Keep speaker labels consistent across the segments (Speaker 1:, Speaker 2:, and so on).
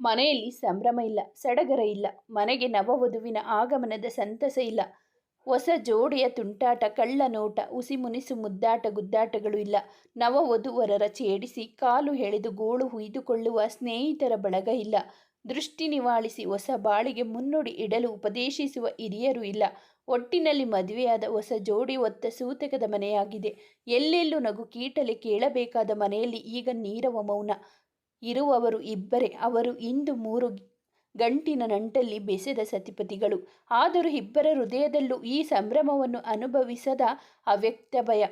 Speaker 1: ಮನೆಯಲ್ಲಿ ಸಂಭ್ರಮ ಇಲ್ಲ, ಸಡಗರ ಇಲ್ಲ, ಮನೆಗೆ ನವವಧುವಿನ ಆಗಮನದ ಸಂತಸ ಇಲ್ಲ. ಹೊಸ ಜೋಡಿಯ ತುಂಟಾಟ, ಕಳ್ಳ ನೋಟ, ಉಸಿ ಮುನಿಸು ಮುದ್ದಾಟ ಗುದ್ದಾಟಗಳು ಇಲ್ಲ. ನವವಧುವರರ ಛೇಡಿಸಿ ಕಾಲು ಎಳೆದು ಗೋಳು ಹುಯ್ದುಕೊಳ್ಳುವ ಸ್ನೇಹಿತರ ಬಳಗ ಇಲ್ಲ. ದೃಷ್ಟಿ ನಿವಾಳಿಸಿ ಹೊಸ ಬಾಳಿಗೆ ಮುನ್ನುಡಿ ಇಡಲು ಉಪದೇಶಿಸುವ ಹಿರಿಯರು ಇಲ್ಲ. ಒಟ್ಟಿನಲ್ಲಿ ಮದುವೆಯಾದ ಹೊಸ ಜೋಡಿ ಒತ್ತ ಸೂತಕದ ಮನೆಯಾಗಿದೆ. ಎಲ್ಲೆಲ್ಲೂ ನಗು ಕೀಟಲೆ ಕೇಳಬೇಕಾದ ಮನೆಯಲ್ಲಿ ಈಗ ನೀರವ ಮೌನ. ಇರುವವರು ಇಬ್ಬರೇ. ಅವರು ಇಂದು ಮೂರು ಗಂಟಿನ ನಂಟಲ್ಲಿ ಬೆಸೆದ ಸತಿಪತಿಗಳು. ಆದರೂ ಇಬ್ಬರ ಹೃದಯದಲ್ಲೂ ಈ ಸಂಭ್ರಮವನ್ನು ಅನುಭವಿಸದ ಅವ್ಯಕ್ತ ಭಯ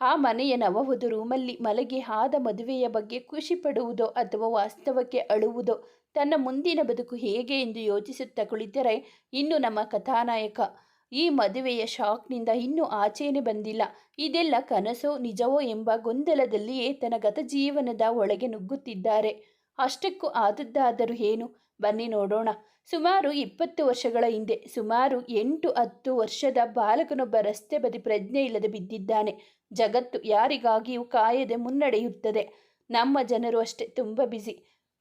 Speaker 1: ಆ ಮನೆಯ ನವವಧು ರೂಮಲ್ಲಿ ಮಲಗಿ ಆದ ಮದುವೆಯ ಬಗ್ಗೆ ಖುಷಿ ಪಡುವುದೋ ಅಥವಾ ವಾಸ್ತವಕ್ಕೆ ಅಳುವುದೋ, ತನ್ನ ಮುಂದಿನ ಬದುಕು ಹೇಗೆ ಎಂದು ಯೋಚಿಸುತ್ತಾ ಕುಳಿತರೆ, ಇನ್ನು ನಮ್ಮ ಕಥಾನಾಯಕ ಈ ಮದುವೆಯ ಶಾಕ್ನಿಂದ ಇನ್ನೂ ಆಚೆನೆ ಬಂದಿಲ್ಲ. ಇದೆಲ್ಲ ಕನಸೋ ನಿಜವೋ ಎಂಬ ಗೊಂದಲದಲ್ಲಿಯೇ ತನ್ನ ಗತ ಜೀವನದ ಒಳಗೆ ನುಗ್ಗುತ್ತಿದ್ದಾರೆ. ಅಷ್ಟಕ್ಕೂ ಆದದ್ದಾದರೂ ಏನು? ಬನ್ನಿ ನೋಡೋಣ. ಸುಮಾರು ಇಪ್ಪತ್ತು ವರ್ಷಗಳ ಹಿಂದೆ, ಸುಮಾರು ಎಂಟು ಹತ್ತು ವರ್ಷದ ಬಾಲಕನೊಬ್ಬ ರಸ್ತೆ ಬದಿ ಪ್ರಜ್ಞೆ ಇಲ್ಲದೆ ಬಿದ್ದಿದ್ದಾನೆ. ಜಗತ್ತು ಯಾರಿಗಾಗಿಯೂ ಕಾಯದೆ ಮುನ್ನಡೆಯುತ್ತದೆ. ನಮ್ಮ ಜನರು ಅಷ್ಟೇ, ತುಂಬ ಬ್ಯುಸಿ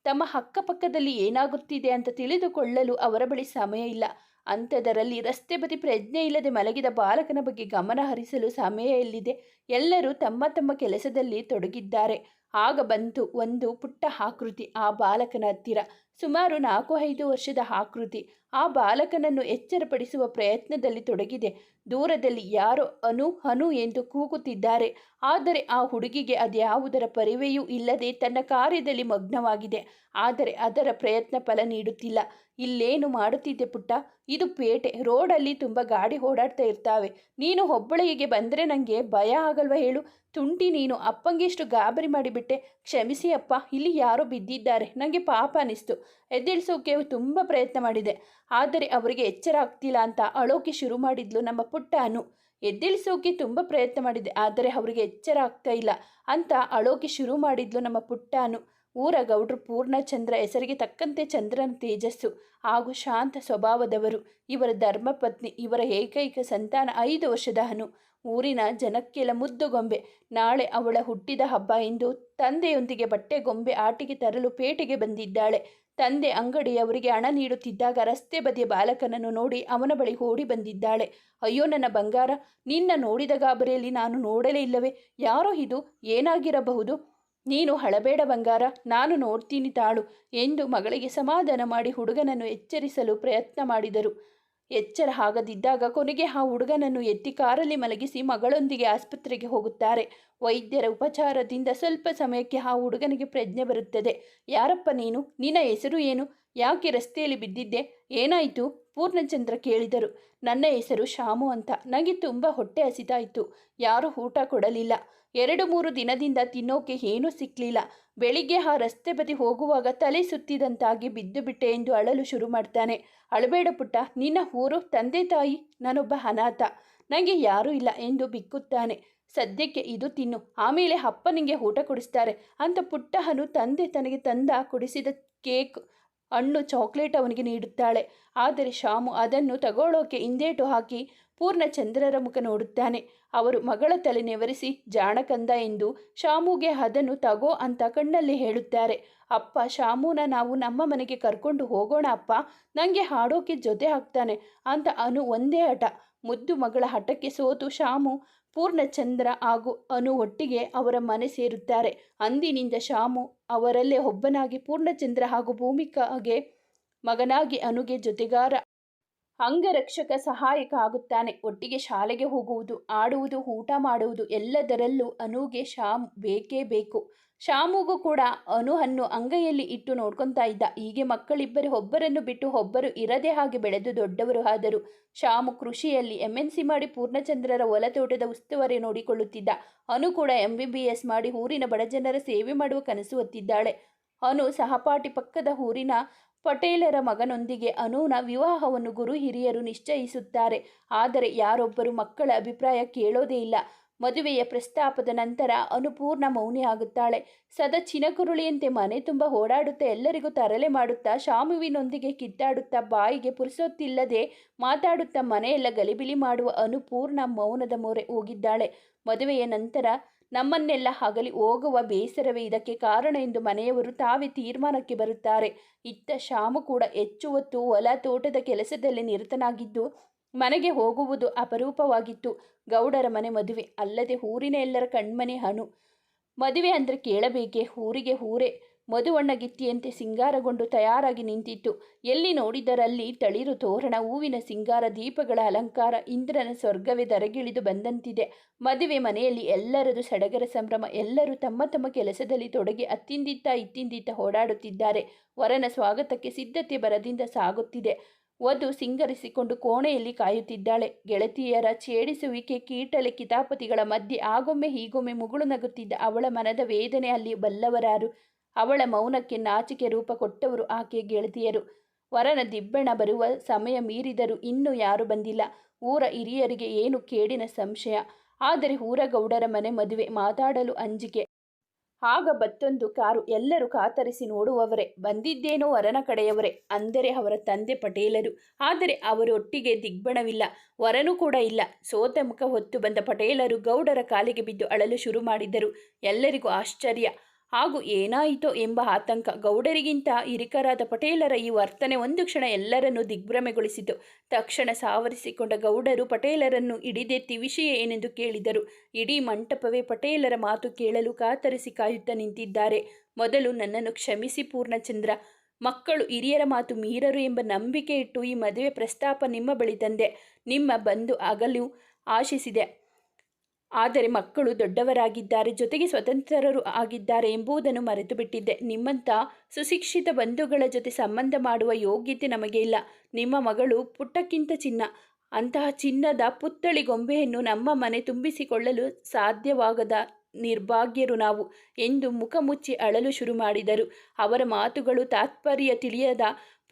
Speaker 1: ತಮ್ಮ ಅಕ್ಕಪಕ್ಕದಲ್ಲಿ ಏನಾಗುತ್ತಿದೆ ಅಂತ ತಿಳಿದುಕೊಳ್ಳಲು ಅವರ ಬಳಿ ಸಮಯ ಇಲ್ಲ. ಅಂಥದರಲ್ಲಿ ರಸ್ತೆ ಬದಿ ಪ್ರಜ್ಞೆ ಇಲ್ಲದೆ ಮಲಗಿದ ಬಾಲಕನ ಬಗ್ಗೆ ಗಮನ ಹರಿಸಲು ಸಮಯ ಎಲ್ಲಿದೆ ಎಲ್ಲರೂ ತಮ್ಮ ತಮ್ಮ ಕೆಲಸದಲ್ಲಿ ತೊಡಗಿದ್ದಾರೆ. ಆಗ ಬಂತು ಒಂದು ಪುಟ್ಟ ಆಕೃತಿ, ಆ ಬಾಲಕನ ಹತ್ತಿರ. ಸುಮಾರು ನಾಲ್ಕು ಐದು ವರ್ಷದ ಆಕೃತಿ. ಆ ಬಾಲಕನನ್ನು ಎಚ್ಚರಪಡಿಸುವ ಪ್ರಯತ್ನದಲ್ಲಿ ತೊಡಗಿದೆ. ದೂರದಲ್ಲಿ ಯಾರೋ ಅನು ಹನು ಎಂದು ಕೂಗುತ್ತಿದ್ದಾರೆ. ಆದರೆ ಆ ಹುಡುಗಿಗೆ ಅದ್ಯಾವುದರ ಪರಿವೆಯೂ ಇಲ್ಲದೆ ತನ್ನ ಕಾರ್ಯದಲ್ಲಿ ಮಗ್ನವಾಗಿದೆ. ಆದರೆ ಅದರ ಪ್ರಯತ್ನ ಫಲ ನೀಡುತ್ತಿಲ್ಲ. ಇಲ್ಲೇನು ಮಾಡುತ್ತಿದ್ದೆ ಪುಟ್ಟ? ಇದು ಪೇಟೆ. ರೋಡಲ್ಲಿ ತುಂಬ ಗಾಡಿ ಓಡಾಡ್ತಾ ಇರ್ತಾವೆ. ನೀನು ಹೊಬ್ಬಳಿಗೆ ಬಂದರೆ ನನಗೆ ಭಯ ಆಗಲ್ವಾ ಹೇಳು? ತುಂಟಿ ನೀನು. ಅಪ್ಪಂಗೆಷ್ಟು ಗಾಬರಿ ಮಾಡಿಬಿಟ್ಟೆ. ಕ್ಷಮಿಸಿ ಅಪ್ಪ. ಇಲ್ಲಿ ಯಾರೋ ಬಿದ್ದಿದ್ದಾರೆ. ನನಗೆ ಪಾಪ ಅನಿಸ್ತು. ಎದ್ದೇಳಿಸೋಕೆ ತುಂಬ ಪ್ರಯತ್ನ ಮಾಡಿದೆ. ಆದರೆ ಅವರಿಗೆ ಎಚ್ಚರ ಆಗ್ತಿಲ್ಲ ಅಂತ ಅಳೋಕೆ ಶುರು ಮಾಡಿದ್ಲು ನಮ್ಮ ಪುಟ್ಟ ಅನು. ಎದ್ದೇಳಿಸೋಕೆ ತುಂಬ ಪ್ರಯತ್ನ ಮಾಡಿದೆ, ಆದರೆ ಅವರಿಗೆ ಎಚ್ಚರ ಆಗ್ತಾ ಇಲ್ಲ ಅಂತ ಅಳೋಕೆ ಶುರು ಮಾಡಿದ್ಲು ನಮ್ಮ ಪುಟ್ಟ ಅನು. ಊರ ಗೌಡ್ರು ಪೂರ್ಣಚಂದ್ರ ಹೆಸರಿಗೆ ತಕ್ಕಂತೆ ಚಂದ್ರನ ತೇಜಸ್ಸು, ಹಾಗೂ ಶಾಂತ ಸ್ವಭಾವದವರು. ಇವರ ಧರ್ಮಪತ್ನಿ ಇವರ ಏಕೈಕ ಸಂತಾನ ಐದು ವರ್ಷದ ಅನು. ಊರಿನ ಜನಕ್ಕೆಲ್ಲ ಮುದ್ದು ಗೊಂಬೆ. ನಾಳೆ ಅವಳ ಹುಟ್ಟಿದ ಹಬ್ಬ ಎಂದು ತಂದೆಯೊಂದಿಗೆ ಬಟ್ಟೆ ಗೊಂಬೆ ಆಟಿಗೆ ತರಲು ಪೇಟೆಗೆ ಬಂದಿದ್ದಾಳೆ. ತಂದೆ ಅಂಗಡಿಯವರಿಗೆ ಹಣ ನೀಡುತ್ತಿದ್ದಾಗ ರಸ್ತೆ ಬದಿಯ ಬಾಲಕನನ್ನು ನೋಡಿ ಅವನ ಬಳಿ ಓಡಿ ಬಂದಿದ್ದಾಳೆ. ಅಯ್ಯೋ, ನನ್ನ ಬಂಗಾರ, ನಿನ್ನ ನೋಡಿದ ಗಾಬರಿಯಲ್ಲಿ ನಾನು ನೋಡಲೇ ಇಲ್ಲವೇ? ಯಾರೋ ಇದು? ಏನಾಗಿರಬಹುದು? ನೀನು ಹಳಬೇಡ ಬಂಗಾರ, ನಾನು ನೋಡ್ತೀನಿ ತಾಳು ಎಂದು ಮಗಳಿಗೆ ಸಮಾಧಾನ ಮಾಡಿ ಹುಡುಗನನ್ನು ಎಚ್ಚರಿಸಲು ಪ್ರಯತ್ನ ಮಾಡಿದರು. ಎಚ್ಚರ ಆಗದಿದ್ದಾಗ ಕೊನೆಗೆ ಆ ಹುಡುಗನನ್ನು ಎತ್ತಿ ಕಾರಲ್ಲಿ ಮಲಗಿಸಿ ಮಗಳೊಂದಿಗೆ ಆಸ್ಪತ್ರೆಗೆ ಹೋಗುತ್ತಾರೆ. ವೈದ್ಯರ ಉಪಚಾರದಿಂದ ಸ್ವಲ್ಪ ಸಮಯಕ್ಕೆ ಆ ಹುಡುಗನಿಗೆ ಪ್ರಜ್ಞೆ ಬರುತ್ತದೆ. ಯಾರಪ್ಪ ನೀನು? ನಿನ್ನ ಹೆಸರು ಏನು? ಯಾಕೆ ರಸ್ತೆಯಲ್ಲಿ ಬಿದ್ದಿದ್ದೆ? ಏನಾಯಿತು? ಪೂರ್ಣಚಂದ್ರ ಕೇಳಿದರು. ನನ್ನ ಹೆಸರು ಶಾಮು ಅಂತ. ನನಗೆ ತುಂಬ ಹೊಟ್ಟೆ ಹಸಿತಾಯಿತು ಯಾರೂ ಊಟ ಕೊಡಲಿಲ್ಲ. ಎರಡು ಮೂರು ದಿನದಿಂದ ತಿನ್ನೋಕೆ ಏನೂ ಸಿಕ್ಕಲಿಲ್ಲ ಬೆಳಿಗ್ಗೆ ಆ ರಸ್ತೆ ಬದಿ ಹೋಗುವಾಗ ತಲೆ ಸುತ್ತಿದಂತಾಗಿ ಬಿದ್ದು ಬಿಟ್ಟೆ ಎಂದು ಅಳಲು ಶುರು ಮಾಡ್ತಾನೆ. ಅಳಬೇಡ ಪುಟ್ಟ, ನಿನ್ನ ಊರು, ತಂದೆ ತಾಯಿ, ನಾನೊಬ್ಬ ಅನಾಥ. ನನಗೆ ಯಾರೂ ಇಲ್ಲ ಎಂದು ಬಿಕ್ಕುತ್ತಾನೆ. ಸದ್ಯಕ್ಕೆ ಇದು ತಿನ್ನು. ಆಮೇಲೆ ಅಪ್ಪನಿಗೆ ಊಟ ಕೊಡಿಸ್ತಾರೆ ಅಂತ ಪುಟ್ಟಹನು ತಂದೆ ತನಗೆ ತಂದ ಕುಡಿಸಿದ ಕೇಕ್ ಹಣ್ಣು ಚಾಕ್ಲೇಟ್ ಅವನಿಗೆ ನೀಡುತ್ತಾಳೆ. ಆದರೆ ಶಾಮು ಅದನ್ನು ತಗೊಳ್ಳೋಕೆ ಹಿಂದೇಟು ಹಾಕಿ ಪೂರ್ಣಚಂದ್ರರ ಮುಖ ನೋಡುತ್ತಾನೆ. ಅವರು ಮಗಳ ತಲೆ ನೆವರಿಸಿ, ಜಾಣಕಂದ ಎಂದು ಶಾಮುಗೆ ಅದನ್ನು ತಗೋ ಅಂತ ಕಣ್ಣಲ್ಲಿ ಹೇಳುತ್ತಾರೆ. ಅಪ್ಪ, ಶಾಮುನ ನಾವು ನಮ್ಮ ಮನೆಗೆ ಕರ್ಕೊಂಡು ಹೋಗೋಣ ಅಪ್ಪ. ನನಗೆ ಹಾಡೋಕೆ ಜೊತೆ ಹಾಕ್ತಾನೆ ಅಂತ ಅನು ಒಂದೇ ಹಠ. ಮುದ್ದು ಮಗಳ ಹಠಕ್ಕೆ ಸೋತು ಶಾಮು ಪೂರ್ಣಚಂದ್ರ ಹಾಗೂ ಅನು ಒಟ್ಟಿಗೆ ಅವರ ಮನೆ ಸೇರುತ್ತಾರೆ. ಅಂದಿನಿಂದ ಶಾಮು ಅವರಲ್ಲೇ ಒಬ್ಬನಾಗಿ ಪೂರ್ಣಚಂದ್ರ ಹಾಗೂ ಭೂಮಿಕಾಗೆ ಮಗನಾಗಿ ಅನುಗೆ ಜೊತೆಗಾರ ಅಂಗರಕ್ಷಕ ಸಹಾಯಕ ಆಗುತ್ತಾನೆ. ಒಟ್ಟಿಗೆ ಶಾಲೆಗೆ ಹೋಗುವುದು, ಆಡುವುದು, ಊಟ ಮಾಡುವುದು ಎಲ್ಲದರಲ್ಲೂ ಅನುಗೆ ಶಾಮ್ ಬೇಕೇ ಬೇಕು. ಶಾಮುಗೂ ಕೂಡ ಅನುಹನ್ನು ಅಂಗೈಯಲ್ಲಿ ಇಟ್ಟು ನೋಡ್ಕೊತಾ ಇದ್ದ. ಹೀಗೆ ಮಕ್ಕಳಿಬ್ಬರು ಒಬ್ಬರನ್ನು ಬಿಟ್ಟು ಒಬ್ಬರು ಇರದೇ ಹಾಗೆ ಬೆಳೆದು ದೊಡ್ಡವರು ಆದರು. ಶಾಮು ಕೃಷಿಯಲ್ಲಿ ಎಂ ಎನ್ ಸಿ ಮಾಡಿ ಪೂರ್ಣಚಂದ್ರರ ಒಲತೋಟದ ಉಸ್ತುವಾರಿ ನೋಡಿಕೊಳ್ಳುತ್ತಿದ್ದ. ಅನು ಕೂಡ ಎಂ ಬಿ ಬಿ ಎಸ್ ಮಾಡಿ ಊರಿನ ಬಡಜನರ ಸೇವೆ ಮಾಡುವ ಕನಸು ಹೊತ್ತಿದ್ದಾಳೆ. ಅನು ಸಹಪಾಠಿ ಪಕ್ಕದ ಊರಿನ ಪಟೇಲರ ಮಗನೊಂದಿಗೆ ಅನೂನ ವಿವಾಹವನ್ನು ಗುರು ಹಿರಿಯರು ನಿಶ್ಚಯಿಸುತ್ತಾರೆ. ಆದರೆ ಯಾರೊಬ್ಬರು ಮಕ್ಕಳ ಅಭಿಪ್ರಾಯ ಕೇಳೋದೇ ಇಲ್ಲ. ಮದುವೆಯ ಪ್ರಸ್ತಾಪದ ನಂತರ ಅನುಪೂರ್ಣ ಮೌನಿ ಆಗುತ್ತಾಳೆ. ಸದಾ ಚಿನಕುರುಳಿಯಂತೆ ಮನೆ ತುಂಬ ಓಡಾಡುತ್ತಾ ಎಲ್ಲರಿಗೂ ತರಲೆ ಮಾಡುತ್ತಾ ಶಾಮುವಿನೊಂದಿಗೆ ಕಿತ್ತಾಡುತ್ತಾ ಬಾಯಿಗೆ ಪುರುಸೊತ್ತಿಲ್ಲದೆ ಮಾತಾಡುತ್ತಾ ಮನೆಯೆಲ್ಲ ಗಲಿಬಿಲಿ ಮಾಡುವ ಅನುಪೂರ್ಣ ಮೌನದ ಮೊರೆ ಹೋಗಿದ್ದಾಳೆ. ಮದುವೆಯ ನಂತರ ನಮ್ಮನ್ನೆಲ್ಲ ಹಗಲಿ ಹೋಗುವ ಬೇಸರವೇ ಇದಕ್ಕೆ ಕಾರಣ ಎಂದು ಮನೆಯವರು ತಾವೇ ತೀರ್ಮಾನಕ್ಕೆ ಬರುತ್ತಾರೆ. ಇತ್ತ ಶ್ಯಾಮು ಕೂಡ ಹೆಚ್ಚು ಹೊತ್ತು ಹೊಲ ತೋಟದ ಕೆಲಸದಲ್ಲಿ ನಿರತನಾಗಿದ್ದು ಮನೆಗೆ ಹೋಗುವುದು ಅಪರೂಪವಾಗಿತ್ತು. ಗೌಡರ ಮನೆ ಮದುವೆ ಅಲ್ಲದೆ ಊರಿನ ಎಲ್ಲರ ಕಣ್ಮನೆ ಹಣು. ಮದುವೆ ಅಂದರೆ ಕೇಳಬೇಕೆ? ಊರಿಗೆ ಊರೇ ಮಧುವಣ್ಣಗಿತ್ತಿಯಂತೆ ಸಿಂಗಾರಗೊಂಡು ತಯಾರಾಗಿ ನಿಂತಿತ್ತು. ಎಲ್ಲಿ ನೋಡಿದರಲ್ಲಿ ತಳಿರು ತೋರಣ, ಹೂವಿನ ಸಿಂಗಾರ, ದೀಪಗಳ ಅಲಂಕಾರ, ಇಂದ್ರನ ಸ್ವರ್ಗವೇ ದರಗಿಳಿದು ಬಂದಂತಿದೆ. ಮದುವೆ ಮನೆಯಲ್ಲಿ ಎಲ್ಲರದು ಸಡಗರ ಸಂಭ್ರಮ, ಎಲ್ಲರೂ ತಮ್ಮ ತಮ್ಮ ಕೆಲಸದಲ್ಲಿ ತೊಡಗಿ ಅತ್ತಿಂದಿತ್ತ ಇತ್ತಿಂದಿತ್ತ ಓಡಾಡುತ್ತಿದ್ದಾರೆ. ವರನ ಸ್ವಾಗತಕ್ಕೆ ಸಿದ್ಧತೆ ಬರದಿಂದ ಸಾಗುತ್ತಿದೆ. ವಧು ಸಿಂಗರಿಸಿಕೊಂಡು ಕೋಣೆಯಲ್ಲಿ ಕಾಯುತ್ತಿದ್ದಾಳೆ. ಗೆಳತಿಯರ ಛೇಡಿಸುವಿಕೆ, ಕೀಟಲೆ ಕಿತಾಪತಿಗಳ ಮಧ್ಯೆ, ಆಗೊಮ್ಮೆ ಹೀಗೊಮ್ಮೆ ಮುಗುಳು ನಗುತ್ತಿದ್ದ ಅವಳ ಮನದ ವೇದನೆ ಅಲ್ಲಿ ಬಲ್ಲವರಾರು. ಅವಳ ಮೌನಕ್ಕೆ ನಾಚಿಕೆ ರೂಪ ಕೊಟ್ಟವರು ಆಕೆ ಗೆಳತಿಯರು. ವರನ ದಿಬ್ಬಣ ಬರುವ ಸಮಯ ಮೀರಿದರೂ ಇನ್ನೂ ಯಾರು ಬಂದಿಲ್ಲ. ಊರ ಹಿರಿಯರಿಗೆ ಏನು ಕೇಡಿನ ಸಂಶಯ. ಆದರೆ ಊರಗೌಡರ ಮನೆ ಮದುವೆ ಮಾತಾಡಲು ಅಂಜಿಕೆ. ಆಗ ಬತ್ತೊಂದು ಕಾರು ಎಲ್ಲರೂ ಕಾತರಿಸಿ ನೋಡುವವರೇ. ಬಂದಿದ್ದೇನೋ ವರನ ಕಡೆಯವರೇ ಅಂದರೆ ಅವರ ತಂದೆ ಪಟೇಲರು. ಆದರೆ ಅವರೊಟ್ಟಿಗೆ ದಿಗ್ಬಣವಿಲ್ಲ ವರನೂ ಕೂಡ ಇಲ್ಲ. ಸೋತ ಮುಖ ಹೊತ್ತು ಬಂದ ಪಟೇಲರು ಗೌಡರ ಕಾಲಿಗೆ ಬಿದ್ದು ಅಳಲು ಶುರು ಮಾಡಿದರು. ಎಲ್ಲರಿಗೂ ಆಶ್ಚರ್ಯ. ಹಾಗೂ ಏನಾಯಿತೋ ಎಂಬ ಆತಂಕ ಗೌಡರಿಗಿಂತ ಹಿರಿಕರಾದ ಪಟೇಲರ ಈ ವರ್ತನೆ ಒಂದು ಕ್ಷಣ ಎಲ್ಲರನ್ನೂ ದಿಗ್ಭ್ರಮೆಗೊಳಿಸಿತು. ತಕ್ಷಣ ಸಾವರಿಸಿಕೊಂಡ ಗೌಡರು ಪಟೇಲರನ್ನು ಹಿಡಿದೆತ್ತಿ ವಿಷಯ ಏನೆಂದು ಕೇಳಿದರು. ಇಡೀ ಮಂಟಪವೇ ಪಟೇಲರ ಮಾತು ಕೇಳಲು ಕಾತರಿಸಿ ಕಾಯುತ್ತಾ ನಿಂತಿದ್ದಾರೆ. ಮೊದಲು ನನ್ನನ್ನು ಕ್ಷಮಿಸಿ ಪೂರ್ಣಚಂದ್ರ. ಮಕ್ಕಳು ಹಿರಿಯರ ಮಾತು ಮೀರರು ಎಂಬ ನಂಬಿಕೆ ಇಟ್ಟು ಈ ಮದುವೆ ಪ್ರಸ್ತಾಪ ನಿಮ್ಮ ಬಳಿ ತಂದೆ. ನಿಮ್ಮ ಬಂದು ಆಗಲು ಆಶಿಸಿದೆ. ಆದರೆ ಮಕ್ಕಳು ದೊಡ್ಡವರಾಗಿದ್ದಾರೆ, ಜೊತೆಗೆ ಸ್ವತಂತ್ರರು ಆಗಿದ್ದಾರೆ ಎಂಬುದನ್ನು ಮರೆತು ಬಿಟ್ಟಿದ್ದೆ ನಿಮ್ಮಂಥ ಸುಶಿಕ್ಷಿತ ಬಂಧುಗಳ ಜೊತೆ ಸಂಬಂಧ ಮಾಡುವ ಯೋಗ್ಯತೆ ನಮಗೆ ಇಲ್ಲ. ನಿಮ್ಮ ಮಗಳು ಪುಟ್ಟಕ್ಕಿಂತ ಚಿನ್ನ. ಅಂತಹ ಚಿನ್ನದ ಪುತ್ಥಳಿ ಗೊಂಬೆಯನ್ನು ನಮ್ಮ ಮನೆ ತುಂಬಿಸಿಕೊಳ್ಳಲು ಸಾಧ್ಯವಾಗದ ನಿರ್ಭಾಗ್ಯರು ನಾವು ಎಂದು ಮುಖ ಮುಚ್ಚಿ ಅಳಲು ಶುರು ಮಾಡಿದರು. ಅವರ ಮಾತುಗಳು ತಾತ್ಪರ್ಯ ತಿಳಿಯದ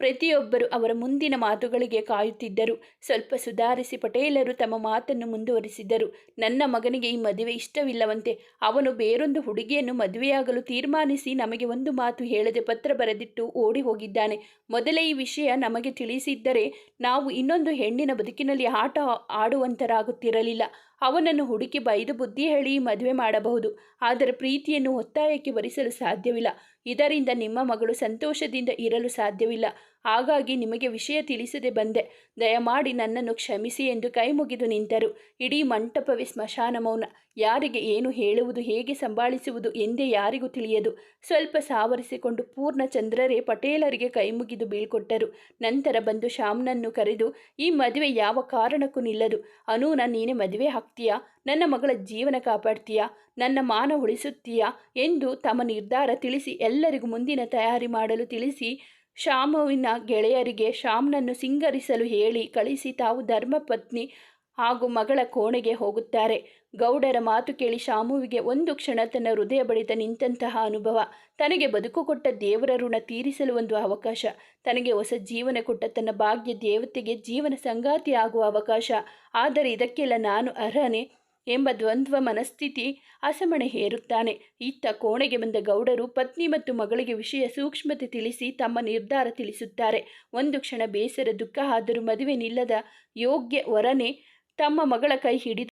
Speaker 1: ಪ್ರತಿಯೊಬ್ಬರು ಅವರ ಮುಂದಿನ ಮಾತುಗಳಿಗೆ ಕಾಯುತ್ತಿದ್ದರು. ಸ್ವಲ್ಪ ಸುಧಾರಿಸಿ ಪಟೇಲರು ತಮ್ಮ ಮಾತನ್ನು ಮುಂದುವರಿಸಿದರು. ನನ್ನ ಮಗನಿಗೆ ಈ ಮದುವೆ ಇಷ್ಟವಿಲ್ಲವಂತೆ, ಅವನು ಬೇರೊಂದು ಹುಡುಗಿಯನ್ನು ಮದುವೆಯಾಗಲು ತೀರ್ಮಾನಿಸಿ ನಮಗೆ ಒಂದು ಮಾತು ಹೇಳದೆ ಪತ್ರ ಬರೆದಿಟ್ಟು ಓಡಿ ಹೋಗಿದ್ದಾನೆ. ಮೊದಲೇ ಈ ವಿಷಯ ನಮಗೆ ತಿಳಿಸಿದ್ದರೆ ನಾವು ಇನ್ನೊಂದು ಹೆಣ್ಣಿನ ಬದುಕಿನಲ್ಲಿ ಆಟ ಆಡುವಂತರಾಗುತ್ತಿರಲಿಲ್ಲ. ಅವನನ್ನು ಹುಡುಕಿ ಬೈದು ಬುದ್ಧಿ ಹೇಳಿ ಮದುವೆ ಮಾಡಬಹುದು. ಆದರೆ ಪ್ರೀತಿಯನ್ನು ಒತ್ತಾಯಕ್ಕೆ ಭರಿಸಲು ಸಾಧ್ಯವಿಲ್ಲ. ಇದರಿಂದ ನಿಮ್ಮ ಮಗಳು ಸಂತೋಷದಿಂದ ಇರಲು ಸಾಧ್ಯವಿಲ್ಲ. ಹಾಗಾಗಿ ನಿಮಗೆ ವಿಷಯ ತಿಳಿಸದೆ ಬಂದೆ. ದಯಮಾಡಿ ನನ್ನನ್ನು ಕ್ಷಮಿಸಿ ಎಂದು ಕೈ ಮುಗಿದು ನಿಂತರು. ಇಡೀ ಮಂಟಪವೇ ಸ್ಮಶಾನ ಮೌನ. ಯಾರಿಗೆ ಏನು ಹೇಳುವುದು, ಹೇಗೆ ಸಂಭಾಳಿಸುವುದು ಎಂದೇ ಯಾರಿಗೂ ತಿಳಿಯದು. ಸ್ವಲ್ಪ ಸಾವರಿಸಿಕೊಂಡು ಪೂರ್ಣಚಂದ್ರರೇ ಪಟೇಲರಿಗೆ ಕೈ ಮುಗಿದು ಬೀಳ್ಕೊಟ್ಟರು. ನಂತರ ಬಂದು ಶ್ಯಾಮ್ನನ್ನು ಕರೆದು, ಈ ಮದುವೆ ಯಾವ ಕಾರಣಕ್ಕೂ ನಿಲ್ಲದು. ಅನೂನ, ನೀನೆ ಮದುವೆ ಹಾಕ್ತೀಯಾ ನನ್ನ ಮಗಳ ಜೀವನ ಕಾಪಾಡ್ತೀಯಾ? ನನ್ನ ಮಾನ ಉಳಿಸುತ್ತೀಯಾ? ಎಂದು ತಮ್ಮ ನಿರ್ಧಾರ ತಿಳಿಸಿ ಎಲ್ಲರಿಗೂ ಮುಂದಿನ ತಯಾರಿ ಮಾಡಲು ತಿಳಿಸಿ ಶ್ಯಾಮುವಿನ ಗೆಳೆಯರಿಗೆ ಶ್ಯಾಮ್ನನ್ನು ಸಿಂಗರಿಸಲು ಹೇಳಿ ಕಳಿಸಿ ತಾವು ಧರ್ಮಪತ್ನಿ ಹಾಗೂ ಮಗಳ ಕೋಣೆಗೆ ಹೋಗುತ್ತಾರೆ. ಗೌಡರ ಮಾತು ಕೇಳಿ ಶಾಮುವಿಗೆ ಒಂದು ಕ್ಷಣ ತನ್ನ ಹೃದಯ ಬಡಿತ ನಿಂತಹ ಅನುಭವ. ತನಗೆ ಬದುಕು ಕೊಟ್ಟ ದೇವರ ಋಣ ತೀರಿಸಲು ಒಂದು ಅವಕಾಶ. ತನಗೆ ಹೊಸ ಜೀವನ ಕೊಟ್ಟ ತನ್ನ ಭಾಗ್ಯ ದೇವತೆಗೆ ಜೀವನ ಸಂಗಾತಿ ಆಗುವ ಅವಕಾಶ. ಆದರೆ ಇದಕ್ಕೆಲ್ಲ ನಾನು ಅರ್ಹನೆ? ಎಂಬ ದ್ವಂದ್ವ ಮನಸ್ಥಿತಿ ಅಸಮಣೆ ಹೇರುತ್ತಾನೆ. ಇತ್ತ ಕೋಣೆಗೆ ಬಂದ ಗೌಡರು ಪತ್ನಿ ಮತ್ತು ಮಗಳಿಗೆ ವಿಷಯ ಸೂಕ್ಷ್ಮತೆ ತಿಳಿಸಿ ತಮ್ಮ ನಿರ್ಧಾರ ತಿಳಿಸುತ್ತಾರೆ. ಒಂದು ಕ್ಷಣ ಬೇಸರ ದುಃಖ ಆದರೂ ಮದುವೆ ನಿಲ್ಲದ ಯೋಗ್ಯ ವರನೆ ತಮ್ಮ ಮಗಳ ಕೈ ಹಿಡಿದು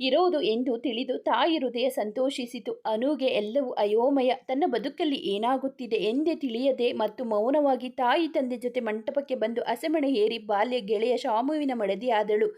Speaker 1: ಇರೋದು ಎಂದು ತಿಳಿದು ತಾಯಿ ಹೃದಯ ಸಂತೋಷಿಸಿತು. ಅನುಗೆ ಎಲ್ಲವೂ ಅಯೋಮಯ. ತನ್ನ ಬದುಕಲ್ಲಿ ಏನಾಗುತ್ತಿದೆ ಎಂದೇ ತಿಳಿಯದೆ ಮತ್ತು ಮೌನವಾಗಿ ತಾಯಿ ತಂದೆ ಜೊತೆ ಮಂಟಪಕ್ಕೆ ಬಂದು ಅಸಮಣೆ ಹೇರಿ ಬಾಲ್ಯ ಗೆಳೆಯ ಶಾಮುವಿನ ಮಡದಿಯಾದಳು.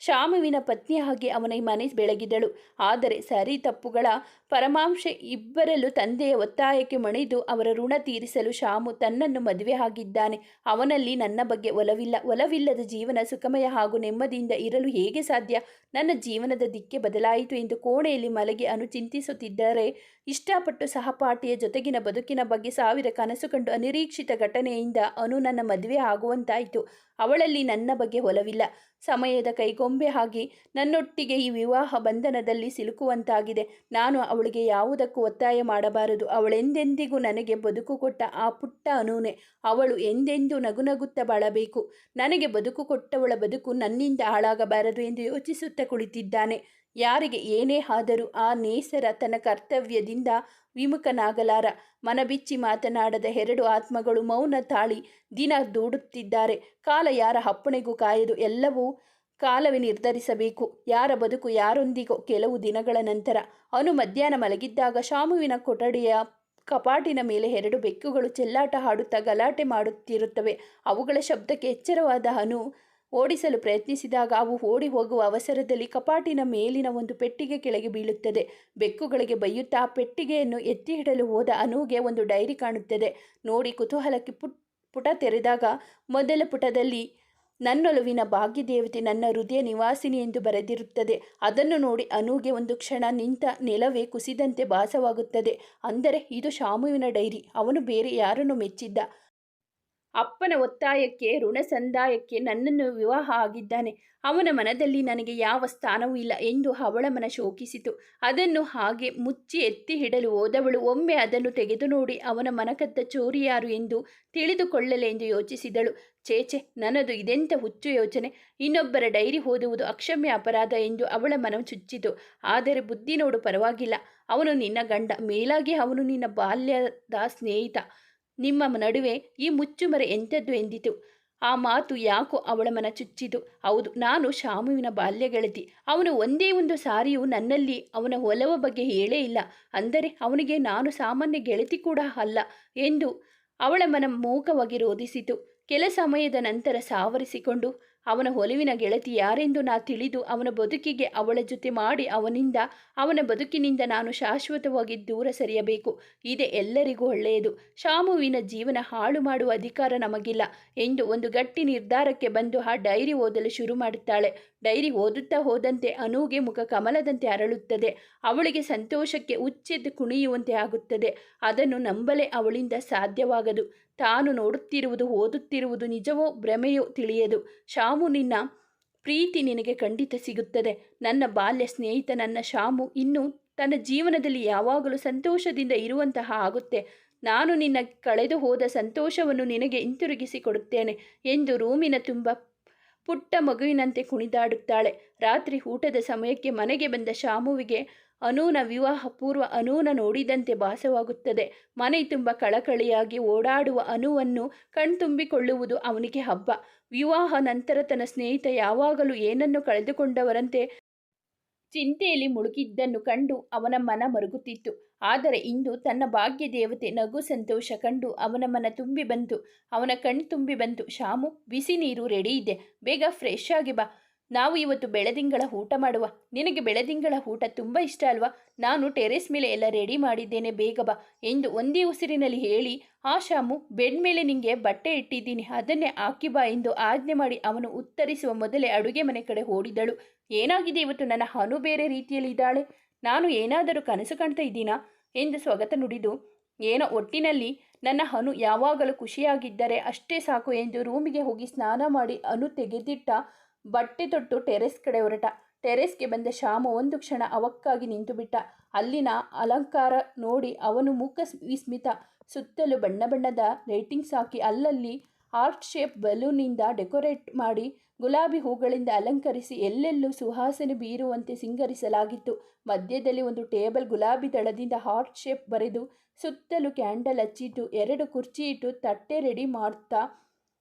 Speaker 1: ಶಾಮುವಿನ ಪತ್ನಿಯಾಗಿ ಅವನ ಮನೆ ಬೆಳಗಿದಳು. ಆದರೆ ಸರಿ ತಪ್ಪುಗಳ ಪರಮಾಂಶ ಇಬ್ಬರಲ್ಲೂ ತಂದೆಯ ಒತ್ತಾಯಕ್ಕೆ ಮಣಿದು ಅವರ ಋಣ ತೀರಿಸಲು ಶಾಮು ತನ್ನನ್ನು ಮದುವೆ ಆಗಿದ್ದಾನೆ. ಅವನಲ್ಲಿ ನನ್ನ ಬಗ್ಗೆ ಒಲವಿಲ್ಲ. ಒಲವಿಲ್ಲದ ಜೀವನ ಸುಖಮಯ ಹಾಗೂ ನೆಮ್ಮದಿಯಿಂದ ಇರಲು ಹೇಗೆ ಸಾಧ್ಯ? ನನ್ನ ಜೀವನದ ದಿಕ್ಕೆ ಬದಲಾಯಿತು ಎಂದು ಕೋಣೆಯಲ್ಲಿ ಮಲಗಿ ಅನು ಚಿಂತಿಸುತ್ತಿದ್ದರೆ ಇಷ್ಟಪಟ್ಟು ಸಹಪಾಠಿಯ ಜೊತೆಗಿನ ಬದುಕಿನ ಬಗ್ಗೆ ಸಾವಿರ ಕನಸು ಕಂಡು ಅನಿರೀಕ್ಷಿತ ಘಟನೆಯಿಂದ ಅನು ನನ್ನ ಮದುವೆ ಆಗುವಂತಾಯಿತು. ಅವಳಲ್ಲಿ ನನ್ನ ಬಗ್ಗೆ ಒಲವಿಲ್ಲ. ಸಮಯದ ಕೈಗೊಂಬೆ ಆಗಿ ನನ್ನೊಟ್ಟಿಗೆ ಈ ವಿವಾಹ ಬಂಧನದಲ್ಲಿ ಸಿಲುಕುವಂತಾಗಿದೆ. ನಾನು ಅವಳಿಗೆ ಯಾವುದಕ್ಕೂ ಒತ್ತಾಯ ಮಾಡಬಾರದು. ಅವಳೆಂದೆಂದಿಗೂ ನನಗೆ ಬದುಕು ಕೊಟ್ಟ ಆ ಪುಟ್ಟ ಅನೂನೆ ಅವಳು ಎಂದೆಂದೂ ನಗುನಗುತ್ತ ಬಾಳಬೇಕು. ನನಗೆ ಬದುಕು ಕೊಟ್ಟವಳ ಬದುಕು ನನ್ನಿಂದ ಹಾಳಾಗಬಾರದು ಎಂದು ಯೋಚಿಸುತ್ತಾ ಕುಳಿತಿದ್ದಾನೆ. ಯಾರಿಗೆ ಏನೇ ಆದರೂ ಆ ನೇಸರ ತನ್ನ ಕರ್ತವ್ಯದಿಂದ ವಿಮುಖನಾಗಲಾರ. ಮನಬಿಚ್ಚಿ ಮಾತನಾಡದ ಎರಡು ಆತ್ಮಗಳು ಮೌನ ತಾಳಿ ದಿನ ದೂಡುತ್ತಿದ್ದಾರೆ. ಕಾಲ ಯಾರ ಅಪ್ಪಣೆಗೂ ಕಾಯದು ಎಲ್ಲವೂ ಕಾಲವೇ ನಿರ್ಧರಿಸಬೇಕು. ಯಾರ ಬದುಕು ಯಾರೊಂದಿಗೋ ಕೆಲವು ದಿನಗಳ ನಂತರ. ಅನು ಮಧ್ಯಾಹ್ನ ಮಲಗಿದ್ದಾಗ ಶಾಮುವಿನ ಕೊಠಡಿಯ ಕಪಾಟಿನ ಮೇಲೆ ಎರಡು ಬೆಕ್ಕುಗಳು ಚೆಲ್ಲಾಟ ಹಾಡುತ್ತಾ ಗಲಾಟೆ ಮಾಡುತ್ತಿರುತ್ತವೆ. ಅವುಗಳ ಶಬ್ದಕ್ಕೆ ಎಚ್ಚರವಾದ ಅನು ಓಡಿಸಲು ಪ್ರಯತ್ನಿಸಿದಾಗ ಅವು ಓಡಿ ಹೋಗುವ ಅವಸರದಲ್ಲಿ ಕಪಾಟಿನ ಮೇಲಿನ ಒಂದು ಪೆಟ್ಟಿಗೆ ಕೆಳಗೆ ಬೀಳುತ್ತದೆ. ಬೆಕ್ಕುಗಳಿಗೆ ಬೈಯುತ್ತಾ ಪೆಟ್ಟಿಗೆಯನ್ನು ಎತ್ತಿ ಹಿಡಲು ಹೋದ ಅನುಗೆ ಒಂದು ಡೈರಿ ಕಾಣುತ್ತದೆ. ನೋಡಿ ಕುತೂಹಲಕ್ಕೆ ಪುಟ್, ಪುಟ ತೆರೆದಾಗ ಮೊದಲ ಪುಟದಲ್ಲಿ, ನನ್ನೊಲುವಿನ ಭಾಗ್ಯದೇವತೆ ನನ್ನ ಹೃದಯ ನಿವಾಸಿನಿ ಎಂದು ಬರೆದಿರುತ್ತದೆ. ಅದನ್ನು ನೋಡಿ ಅನುಗೆ ಒಂದು ಕ್ಷಣ ನಿಂತ ನೆಲವೇ ಕುಸಿದಂತೆ ಭಾಸವಾಗುತ್ತದೆ. ಅಂದರೆ ಇದು ಶಾಮುವಿನ ಡೈರಿ. ಅವನು ಬೇರೆ ಯಾರನ್ನು ಮೆಚ್ಚಿದ್ದ? ಅಪ್ಪನ ಒತ್ತಾಯಕ್ಕೆ, ಋಣ ಸಂದಾಯಕ್ಕೆ ನನ್ನನ್ನು ವಿವಾಹ ಆಗಿದ್ದಾನೆ. ಅವನ ಮನದಲ್ಲಿ ನನಗೆ ಯಾವ ಸ್ಥಾನವೂ ಇಲ್ಲ ಎಂದು ಅವಳ ಮನ ಶೋಕಿಸಿತು. ಅದನ್ನು ಹಾಗೆ ಮುಚ್ಚಿ ಎತ್ತಿ ಹಿಡಲು ಹೋದವಳು. ಒಮ್ಮೆ ಅದನ್ನು ತೆಗೆದು ನೋಡಿ ಅವನ ಮನಕದ್ದ ಚೋರಿ ಯಾರು ಎಂದು ತಿಳಿದುಕೊಳ್ಳಲೆ ಎಂದು ಯೋಚಿಸಿದಳು. ಚೇಚೆ ನನ್ನದು ಇದೆಂಥ ಹುಚ್ಚು ಯೋಚನೆ. ಇನ್ನೊಬ್ಬರ ಡೈರಿ ಓದುವುದು ಅಕ್ಷಮ್ಯ ಅಪರಾಧ ಎಂದು ಅವಳ ಮನ ಚುಚ್ಚಿತು. ಆದರೆ ಬುದ್ಧಿ ನೋಡು ಪರವಾಗಿಲ್ಲ. ಅವನು ನಿನ್ನ ಗಂಡ. ಮೇಲಾಗಿ ಅವನು ನಿನ್ನ ಬಾಲ್ಯದ ಸ್ನೇಹಿತ. ನಿಮ್ಮ ನಡುವೆ ಈ ಮುಚ್ಚುಮರೆ ಎಂಥದ್ದು ಎಂದಿತು? ಆ ಮಾತು ಯಾಕೋ ಅವಳ ಮನ ಚುಚ್ಚಿತು. ಹೌದು, ನಾನು ಶಾಮುವಿನ ಬಾಲ್ಯ ಗೆಳತಿ. ಅವನು ಒಂದೇ ಒಂದು ಸಾರಿಯೂ ನನ್ನಲ್ಲಿ ಅವನ ಒಲವ ಬಗ್ಗೆ ಹೇಳೇ ಇಲ್ಲ. ಅಂದರೆ ಅವನಿಗೆ ನಾನು ಸಾಮಾನ್ಯ ಗೆಳತಿ ಕೂಡ ಅಲ್ಲ ಎಂದು ಅವಳ ಮನ ಮೂಕವಾಗಿ ರೋಧಿಸಿತು. ಕೆಲ ಸಮಯದ ನಂತರ ಸಾವರಿಸಿಕೊಂಡು ಅವನ ಒಲುವಿನ ಗೆಳತಿ ಯಾರೆಂದು ನಾ ತಿಳಿದು ಅವನ ಬದುಕಿಗೆ ಅವಳ ಜೊತೆ ಮಾಡಿ ಅವನಿಂದ, ಅವನ ಬದುಕಿನಿಂದ ನಾನು ಶಾಶ್ವತವಾಗಿ ದೂರ ಸರಿಯಬೇಕು. ಇದೆ ಎಲ್ಲರಿಗೂ ಒಳ್ಳೆಯದು. ಶಾಮುವಿನ ಜೀವನ ಹಾಳು ಮಾಡುವ ಅಧಿಕಾರ ನಮಗಿಲ್ಲ ಎಂದು ಒಂದು ಗಟ್ಟಿ ನಿರ್ಧಾರಕ್ಕೆ ಬಂದು ಆ ಡೈರಿ ಓದಲು ಶುರು ಮಾಡುತ್ತಾಳೆ. ಡೈರಿ ಓದುತ್ತಾ ಹೋದಂತೆ ಅನುಗೆ ಮುಖ ಕಮಲದಂತೆ ಅರಳುತ್ತದೆ. ಅವಳಿಗೆ ಸಂತೋಷಕ್ಕೆ ಉಚ್ಚೆದ್ದು ಕುಣಿಯುವಂತೆ ಆಗುತ್ತದೆ. ಅದನ್ನು ನಂಬಲೇ ಅವಳಿಂದ ಸಾಧ್ಯವಾಗದು. ತಾನು ನೋಡುತ್ತಿರುವುದು, ಓದುತ್ತಿರುವುದು ನಿಜವೋ ಭ್ರಮೆಯೋ ತಿಳಿಯದು. ಶಾಮು ನಿನ್ನ ಪ್ರೀತಿ ನಿನಗೆ ಖಂಡಿತ ಸಿಗುತ್ತದೆ. ನನ್ನ ಬಾಲ್ಯ ಸ್ನೇಹಿತ ನನ್ನ ಶಾಮು ಇನ್ನು ತನ್ನ ಜೀವನದಲ್ಲಿ ಯಾವಾಗಲೂ ಸಂತೋಷದಿಂದ ಇರುವಂತಹ ಆಗುತ್ತೆ. ನಾನು ನಿನ್ನ ಕಳೆದು ಹೋದ ಸಂತೋಷವನ್ನು ನಿನಗೆ ಹಿಂತಿರುಗಿಸಿ ಕೊಡುತ್ತೇನೆ ಎಂದು ರೂಮಿನ ತುಂಬ ಪುಟ್ಟ ಮಗುವಿನಂತೆ ಕುಣಿದಾಡುತ್ತಾಳೆ. ರಾತ್ರಿ ಊಟದ ಸಮಯಕ್ಕೆ ಮನೆಗೆ ಬಂದ ಶಾಮುವಿಗೆ ಅನೂನ ವಿವಾಹ ಪೂರ್ವ ಅನೂನ ನೋಡಿದಂತೆ ಭಾಸವಾಗುತ್ತದೆ. ಮನೆ ತುಂಬ ಕಳಕಳಿಯಾಗಿ ಓಡಾಡುವ ಅನುವನ್ನು ಕಣ್ತುಂಬಿಕೊಳ್ಳುವುದು ಅವನಿಗೆ ಹಬ್ಬ. ವಿವಾಹ ನಂತರ ತನ್ನ ಸ್ನೇಹಿತ ಯಾವಾಗಲೂ ಏನನ್ನು ಕಳೆದುಕೊಂಡವರಂತೆ ಚಿಂತೆಯಲ್ಲಿ ಮುಳುಗಿದ್ದನ್ನು ಕಂಡು ಅವನ ಮನ ಮರುಗುತ್ತಿತ್ತು. ಆದರೆ ಇಂದು ತನ್ನ ಭಾಗ್ಯ ದೇವತೆ ನಗು ಸಂತೋಷ ಕಂಡು ಅವನ ಮನ ತುಂಬಿ ಬಂತು. ಅವನ ಕಣ್ಣು ತುಂಬಿ ಬಂತು. ಶಾಮು, ಬಿಸಿ ನೀರು ರೆಡಿ ಇದೆ. ಬೇಗ ಫ್ರೆಶ್ ಆಗಿ ಬಾ. ನಾವು ಇವತ್ತು ಬೆಳೆದಿಂಗಳ ಊಟ ಮಾಡುವ. ನಿನಗೆ ಬೆಳೆದಿಂಗಳ ಊಟ ತುಂಬ ಇಷ್ಟ ಅಲ್ವಾ? ನಾನು ಟೆರೇಸ್ ಮೇಲೆ ಎಲ್ಲ ರೆಡಿ ಮಾಡಿದ್ದೇನೆ, ಬೇಗ ಬಾ ಎಂದು ಒಂದೇ ಉಸಿರಿನಲ್ಲಿ ಹೇಳಿ, ಆ ಶಾಮು ಬೆಡ್ ಮೇಲೆ ನಿಂಗೆ ಬಟ್ಟೆ ಇಟ್ಟಿದ್ದೀನಿ, ಅದನ್ನೇ ಹಾಕಿ ಬಾ ಎಂದು ಆಜ್ಞೆ ಮಾಡಿ ಅವನು ಉತ್ತರಿಸುವ ಮೊದಲೇ ಅಡುಗೆ ಮನೆ ಕಡೆ ಓಡಿದಳು. ಏನಾಗಿದೆ ಇವತ್ತು ನನ್ನ ಹನು ಬೇರೆ ರೀತಿಯಲ್ಲಿ ಇದ್ದಾಳೆ? ನಾನು ಏನಾದರೂ ಕನಸು ಕಾಣ್ತಾ ಇದ್ದೀನಾ? ಎಂದು ಸ್ವಗತ ನುಡಿದು, ಏನೋ ಒಟ್ಟಿನಲ್ಲಿ ನನ್ನ ಹನು ಯಾವಾಗಲೂ ಖುಷಿಯಾಗಿದ್ದರೆ ಅಷ್ಟೇ ಸಾಕು ಎಂದು ರೂಮಿಗೆ ಹೋಗಿ ಸ್ನಾನ ಮಾಡಿ ಅನು ತೆಗೆದಿಟ್ಟ ಬಟ್ಟೆ ತೊಟ್ಟು ಟೆರೆಸ್ ಕಡೆ ಹೊರಟ. ಟೆರೆಸ್ಗೆ ಬಂದ ಶ್ಯಾಮ ಒಂದು ಕ್ಷಣ ಅವಕ್ಕಾಗಿ ನಿಂತುಬಿಟ್ಟ. ಅಲ್ಲಿನ ಅಲಂಕಾರ ನೋಡಿ ಅವನು ಮೂಕ ವಿಸ್ಮಿತ. ಸುತ್ತಲೂ ಬಣ್ಣ ಬಣ್ಣದ ಲೈಟಿಂಗ್ಸ್ ಹಾಕಿ ಅಲ್ಲಲ್ಲಿ ಆರ್ಟ್ ಶೇಪ್ ಬಲೂನಿಂದ ಡೆಕೋರೇಟ್ ಮಾಡಿ ಗುಲಾಬಿ ಹೂಗಳಿಂದ ಅಲಂಕರಿಸಿ ಎಲ್ಲೆಲ್ಲೂ ಸುಹಾಸನೆ ಬೀರುವಂತೆ ಸಿಂಗರಿಸಲಾಗಿತ್ತು. ಮಧ್ಯದಲ್ಲಿ ಒಂದು ಟೇಬಲ್ ಗುಲಾಬಿ ದಳದಿಂದ ಹಾರ್ಟ್ ಶೇಪ್ ಬರೆದು ಸುತ್ತಲೂ ಕ್ಯಾಂಡಲ್ ಹಚ್ಚಿಟ್ಟು ಎರಡು ಕುರ್ಚಿ ಇಟ್ಟು ತಟ್ಟೆ ರೆಡಿ ಮಾಡ್ತಾ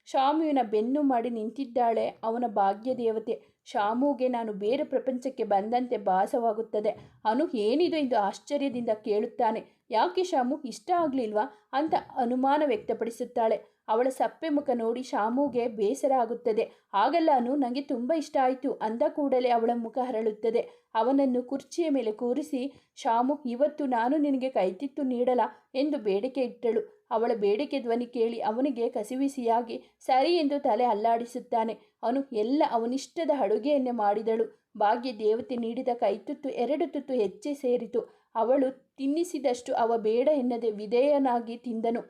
Speaker 1: ಶಾಮುವಿನ ಬೆನ್ನು ಮಾಡಿ ನಿಂತಿದ್ದಾಳೆ. ಅವನ ಭಾಗ್ಯ ದೇವತೆ ಶಾಮುಗೆ ನಾನು ಬೇರೆ ಪ್ರಪಂಚಕ್ಕೆ ಬಂದಂತೆ ಭಾಸವಾಗುತ್ತದೆ. ಅನು ಏನಿದು ಎಂದು ಆಶ್ಚರ್ಯದಿಂದ ಕೇಳುತ್ತಾನೆ. ಯಾಕೆ ಶಾಮು ಇಷ್ಟ ಆಗಲಿಲ್ವಾ? ಅಂತ ಅನುಮಾನ ವ್ಯಕ್ತಪಡಿಸುತ್ತಾಳೆ. ಅವಳ ಸಪ್ಪೆ ಮುಖ ನೋಡಿ ಶಾಮುಗೆ ಬೇಸರ ಆಗುತ್ತದೆ. ಆಗಲ್ಲ ಅನು ನನಗೆ ತುಂಬ ಇಷ್ಟ ಆಯಿತು ಅಂದ ಕೂಡಲೇ ಅವಳ ಮುಖ ಹರಳುತ್ತದೆ. ಅವನನ್ನು ಕುರ್ಚಿಯ ಮೇಲೆ ಕೂರಿಸಿ, ಶಾಮು, ಇವತ್ತು ನಾನು ನಿನಗೆ ಕೈತಿತ್ತು ನೀಡಲ? ಎಂದು ಬೇಡಿಕೆ ಇಟ್ಟಳು. ಅವಳ ಬೇಡಿಕೆ ಧ್ವನಿ ಕೇಳಿ ಅವನಿಗೆ ಕಸಿವಿಸಿಯಾಗಿ, ಸರಿ ಎಂದು ತಲೆ ಅಲ್ಲಾಡಿಸುತ್ತಾನೆ. ಅವನು ಎಲ್ಲ ಅವನಿಷ್ಟದ ಅಡುಗೆಯನ್ನೇ ಮಾಡಿದಳು. ಭಾಗ್ಯ ದೇವತೆ ನೀಡಿದ ಕೈತುತ್ತು, ಎರಡು ತುತ್ತು ಹೆಚ್ಚೆ ಸೇರಿತು. ಅವಳು ತಿನ್ನಿಸಿದಷ್ಟು ಅವ ಬೇಡ ಎನ್ನದೆ ವಿಧೇಯನಾಗಿ ತಿಂದನು.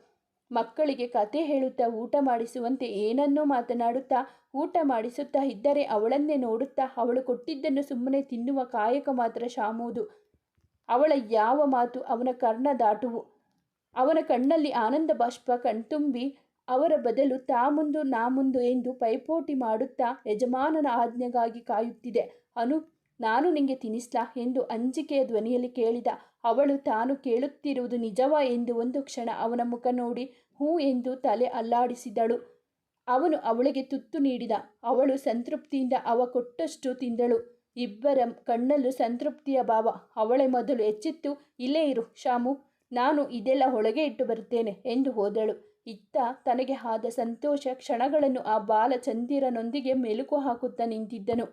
Speaker 1: ಮಕ್ಕಳಿಗೆ ಕತೆ ಹೇಳುತ್ತಾ, ಊಟ ಮಾಡಿಸುವಂತೆ ಏನನ್ನೋ ಮಾತನಾಡುತ್ತಾ, ಊಟ ಮಾಡಿಸುತ್ತಾ ಇದ್ದರೆ ಅವಳನ್ನೇ ನೋಡುತ್ತಾ, ಅವಳು ಕೊಟ್ಟಿದ್ದನ್ನು ಸುಮ್ಮನೆ ತಿನ್ನುವ ಕಾಯಕ ಮಾತ್ರ ಶಾಮುವುದು ಅವಳ ಯಾವ ಮಾತು ಅವನ ಕರ್ಣ ದಾಟುವು. ಅವನ ಕಣ್ಣಲ್ಲಿ ಆನಂದ ಬಾಷ್ಪ ಕಣ್ತುಂಬಿ, ಅವರ ಬದಲು ತಾ ಮುಂದು ನಾ ಮುಂದು ಎಂದು ಪೈಪೋಟಿ ಮಾಡುತ್ತಾ ಯಜಮಾನನ ಆಜ್ಞೆಗಾಗಿ ಕಾಯುತ್ತಿದೆ. ಅನು, ನಾನು ನಿಂಗೆ ತಿನ್ನಿಸ್ಲಾ ಎಂದು ಅಂಜಿಕೆಯ ಧ್ವನಿಯಲ್ಲಿ ಕೇಳಿದ. ಅವಳು ತಾನು ಕೇಳುತ್ತಿರುವುದು ನಿಜವ ಎಂದು ಒಂದು ಕ್ಷಣ ಅವನ ಮುಖ ನೋಡಿ ಹೂ ಎಂದು ತಲೆ ಅಲ್ಲಾಡಿಸಿದಳು. ಅವನು ಅವಳಿಗೆ ತುತ್ತು ನೀಡಿದ. ಅವಳು ಸಂತೃಪ್ತಿಯಿಂದ ಅವ ಕೊಟ್ಟಷ್ಟು ತಿಂದಳು. ಇಬ್ಬರ ಕಣ್ಣಲ್ಲೂ ಸಂತೃಪ್ತಿಯ ಭಾವ. ಅವಳೇ ಮೊದಲು ಎಚ್ಚಿತ್ತು, ಇಲ್ಲೇ ಇರು, ಶಾಮು. ನಾನು ಇದೆಲ್ಲ ಒಳಗೆ ಇಟ್ಟು ಬರುತ್ತೇನೆ ಎಂದು ಹೋದಳು. ಇತ್ತ ತನಗೆ ಆದ ಸಂತೋಷ ಕ್ಷಣಗಳನ್ನು ಆ ಬಾಲ ಚಂದಿರನೊಂದಿಗೆ ಮೆಲುಕು ಹಾಕುತ್ತಾ ನಿಂತಿದ್ದನು.